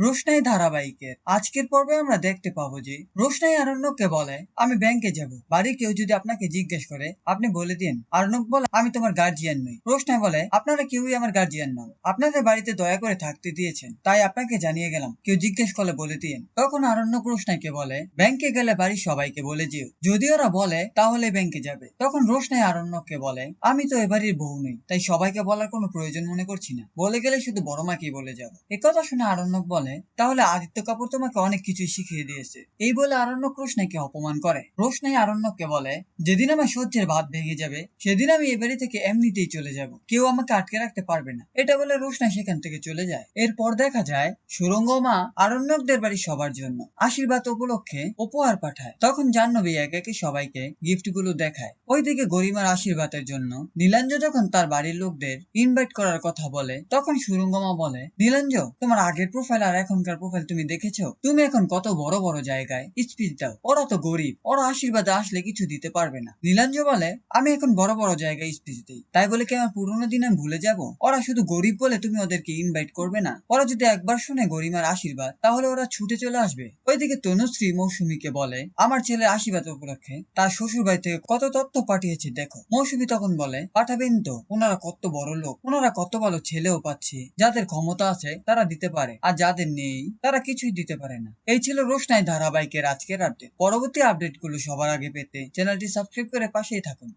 রোশনাই ধারাবাহিকের। আজকের পর্বে আমরা দেখতে পাবো যে, রোশনাই আরণ্যককে বলে, আমি ব্যাংকে যাব। বাড়ি কেউ যদি আপনাকে জিজ্ঞেস করে, আপনি বলে দিন। আরণ্যক বলে, আমি তোমার গার্জিয়ান নই। রোশনাই বলে, আপনারা কেউই আমার গার্জিয়ান নন। আপনাদের বাড়িতে দয়া করে থাকতে দিয়েছেন, তাই আপনাকে জানিয়ে গেলাম। কেউ জিজ্ঞেস করলে বলে দিন তখন আরণ্যক রোশনাইকে বলে, ব্যাংকে গেলে বাড়ির সবাইকে বলে যেও। যদি ওরা বলে, তাহলে ব্যাংকে যাবে। তখন রোশনাই আরণ্যককে বলে, আমি তো এবাড়ির বউ নই, তাই সবাইকে বলার কোনো প্রয়োজন মনে করছি না। বলে গেলে শুধু বড় মাকেই বলে যাব। একথা শুনে আরণ্যক বলে তাহলে আদিত্য কাপুর তোমাকে অনেক কিছুই শিখিয়ে দিয়েছে। এই বলে আরণ্যক রোশনাইকে অপমান করে। রোশনাই আরণ্যককে বলে, যেদিন আমার সহ্যের ভাত ভেঙে যাবে, সেদিন আমি এ বাড়ি থেকে এমনিতেই চলে যাব। কেউ আমাকে আটকে রাখতে পারবে না। এটা বলে রোশনাই সেখান থেকে চলে যায়। এরপর দেখা যায়, সুরঙ্গ মা আরণ্যকদের বাড়ি সবার জন্য আশীর্বাদ উপলক্ষে উপহার পাঠায়। তখন জাহ্নবী একে একে সবাইকে গিফটগুলো দেখায়। ওইদিকে গরিমার আশীর্বাদের জন্য নীলাঞ্জ যখন তার বাড়ির লোকদের ইনভাইট করার কথা বলে, তখন সুরঙ্গমা বলে, নীলাঞ্জ, তোমার আগের প্রোফাইল আর এখনকার প্রোফাইল তুমি দেখেছ? তুমি এখন কত বড় বড় জায়গায় স্পিচ দাও। ওরা তো গরিব। ওরা আশীর্বাদে আসলে কিছু দিতে পারবে না। নীলাঞ্জ বলে, আমি এখন বড় বড় জায়গায় স্পিচ দিই। তাই বলে কি আমার পুরোনো দিন আমি ভুলে যাব? ওরা শুধু গরিব বলে তুমি ওদেরকে ইনভাইট করবে না। ওরা যদি একবার শুনে গরিমার আশীর্বাদ, তাহলে ওরা ছুটে চলে আসবে। ওইদিকে তনুশ্রী মৌসুমীকে বলে, আমার ছেলে আশীর্বাদ উপলক্ষে তার শ্বশুর বাড়ি থেকে কত তথ্য পাঠিয়েছে দেখো। মৌসুমী তখন বলে, পাঠাবেন তো। ওনারা কত বড় লোক। ওনারা কত ভালো ছেলেও পাচ্ছে। যাদের ক্ষমতা আছে তারা দিতে পারে। আর যাদের নেই, তারা কিছুই দিতে পারে না। এই ছিল রোশনাই ধারাবাহিকের আজকের আপডেট পরবর্তী আপডেটগুলো সবার আগে পেতে চ্যানেলটি সাবস্ক্রাইব করে পাশেই থাকুন।